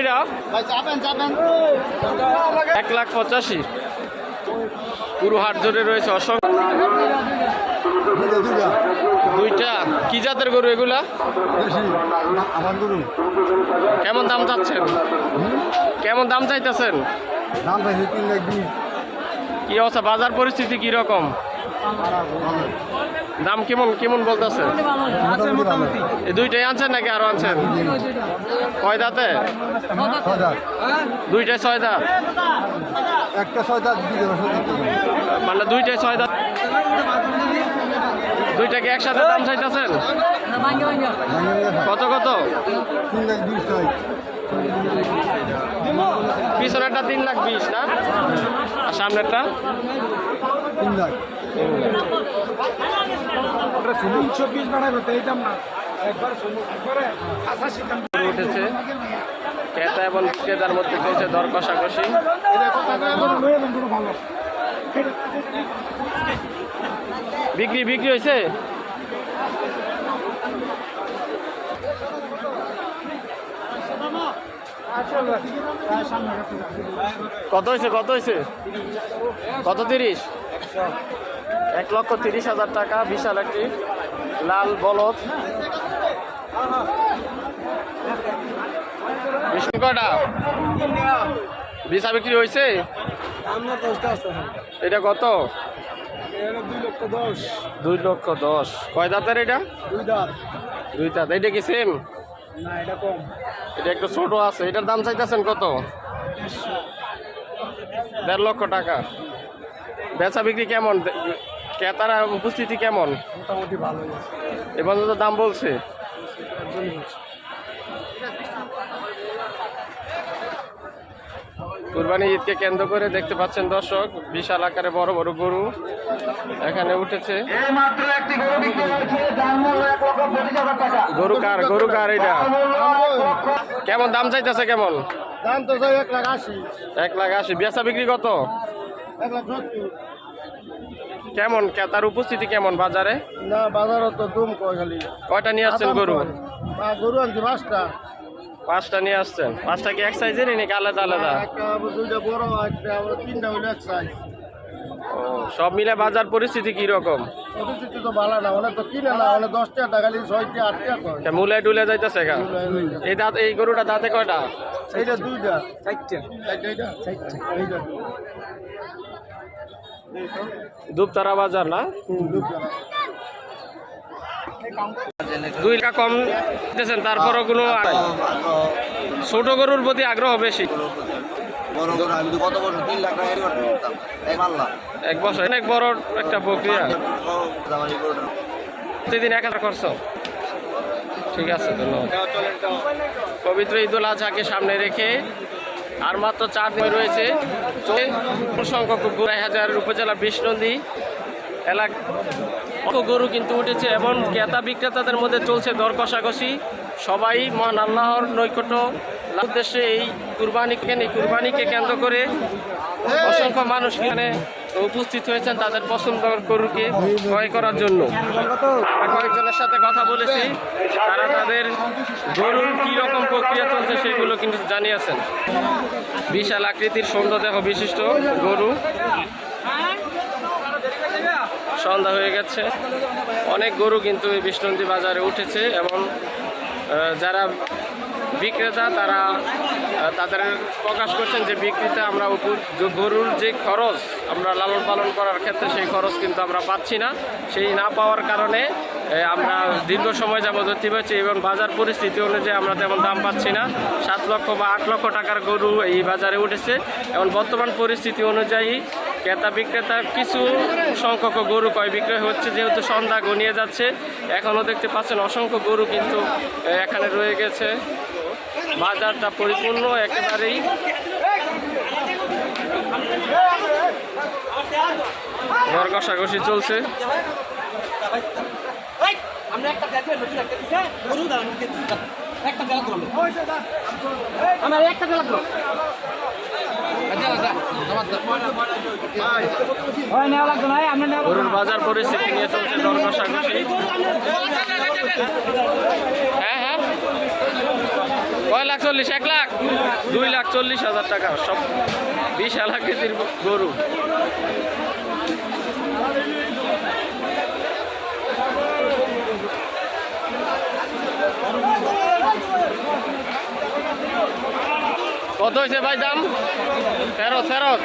এটা এক লাখ পঁচাশি। পুরো হাট জোরে রয়েছে অসংখ্য। দুইটা। কি জাতের গরু এগুলা? কেমন দাম চাচ্ছেন? কেমন দাম চাইতেছেন? কি অবস্থা? বাজার পরিস্থিতি কি রকম দাম কেমন কেমন বলতেছে? এই দুইটাই আনছেন নাকি আরও আনছেন? কয় দাঁতে? দুইটাই ছয় একটা ছয়টা দিতে? মানে দুইটাই ছয় দাঁত। দুইটাকে একসাথে দাম চাইতেছেন? কত কত? ছয় পিছনেরটা তিন লাখ বিশ, না? সামনেরটা? তিন লাখ। চব্বিশ বাড়াবে তো এইটাম না একবার একবারে আঠাশি গরু উঠেছে। ক্রেতা এবং বিক্রেতার মধ্যে চলছে দর কষাকষি। বিক্রি বিক্রি হয়েছে? কত হয়েছে কত হয়েছে? কত তিরিশ? এক লক্ষ তিরিশ হাজার টাকা বিশাল একটি লাল বলদ। বিষ্ণু কটা বিশা বিক্রি হয়েছে? এটা কত? দুই লক্ষ দশ। কয় দাঁতের এটা? দুই দাঁত। এটা কি সেম এটা একটু ছোট আছে। এটার দাম চাইতেছেন কত? দেড় লক্ষ টাকা। বেচা বিক্রি কেমন? ক্রেতারা উপস্থিতি কেমন? মোটামুটি ভালোই আছে। এবার তো দাম বলছে? কুরবানি ঈদকে কেন্দ্র করে দেখতে পাচ্ছেন দর্শক বিশাল আকারে বড় বড় গরু এখানে উঠেছে। গরু কার গরু কার এটা? কেমন দাম চাইতেছে কেমন? দাম তো এক লাখ আশি। এক লাখ আশি। বেচা বিক্রি কত? এক লাখ সত্তর। কেমন? ক্রেতার উপস্থিতি কেমন বাজারে? না বাজারও তো দুম কয় খালি। কয়টা নিয়ে আসছেন গরু? আ, গরু আনছি পাঁচটা। পাঁচটা নিয়ে আসছেন। পাঁচটা কি এক সাইজেরই নাকি আলাদা আলাদা? একটা আবার দুইটা বড় একটা আবার তিনটা হইল এক সাইজ ও সব মিলে বাজার পরিস্থিতি কি রকম? পরিস্থিতি তো ভালো না অনেক তো কিনে না অনেক দশটা টাকা খালি ছয়টা আটটা কয়। মুলে টুলে যাইতেছে গা? এই দাঁত এই গরুটা দাঁতে কয়টা? এইটা দুইটা। চারটা। চারটা। এইটা। দুপতারা বাজার না? দুই টাকা কম দিতেছেন তারপরও কোনো ছোট গরুর প্রতি আগ্রহ বেশি? এক বছর অনেক বড় একটা প্রক্রিয়া। প্রতিদিন এক হাজার খরচ। ঠিক আছে ধন্যবাদ। পবিত্র ঈদুল আজহাকে সামনে রেখে আর মাত্র চার দিন রয়েছে। সংখ্যক হাজার উপজেলা বিষ্ণন্দী এলাকা। গরু কিন্তু উঠেছে এবং ক্রেতা বিক্রেতাদের মধ্যে চলছে দর কষাকষি। সবাই মহান আল্লাহর নৈকট্য। উদ্দেশ্যে এই কুরবানিকে এই কুরবানিকে কেন্দ্র করে অসংখ্য মানুষ এখানে উপস্থিত হয়েছেন তাদের পছন্দ গরুকে ক্রয় করার জন্য। কয়েকজনের সাথে কথা বলেছি, তারা তাদের গরুর কী রকম প্রক্রিয়া চলছে সেগুলো কিন্তু জানিয়েছেন। বিশাল আকৃতির সৌন্দর্য বিশিষ্ট গরু। সন্ধ্যা হয়ে গেছে। অনেক গরু কিন্তু এই বিষ্ণন্দী বাজারে উঠেছে এবং যারা বিক্রেতা, তারা তাদের প্রকাশ করছেন যে বিক্রিতে আমরা গরুর যে খরচ আমরা লালন পালন করার ক্ষেত্রে সেই খরচ কিন্তু আমরা পাচ্ছি না। সেই না পাওয়ার কারণে আমরা দীর্ঘ সময় যাবত অতিবাহিত এবং বাজার পরিস্থিতি অনুযায়ী আমরা তেমন দাম পাচ্ছি না। সাত লক্ষ বা আট লক্ষ টাকার গরু এই বাজারে উঠেছে। এবং বর্তমান পরিস্থিতি অনুযায়ী ক্রেতা বিক্রেতা কিছু সংখ্যক গরু কয় বিক্রয় হচ্ছে, যেহেতু সন্ধ্যা গনিয়ে যাচ্ছে এখনও দেখতে পাচ্ছেন অসংখ্য গরু কিন্তু এখানে রয়ে গেছে। বাজারটা পরিপূর্ণ একেবারেই। ঘর কষাকষি চলছে। হ্যাঁ হ্যাঁ। কয় লাখ চল্লিশ? এক লাখ? দুই লাখ চল্লিশ হাজার টাকা। সব বিশাল আকৃতির গরু। কত হয়েছে ভাই দাম? ফেরত ফেরত।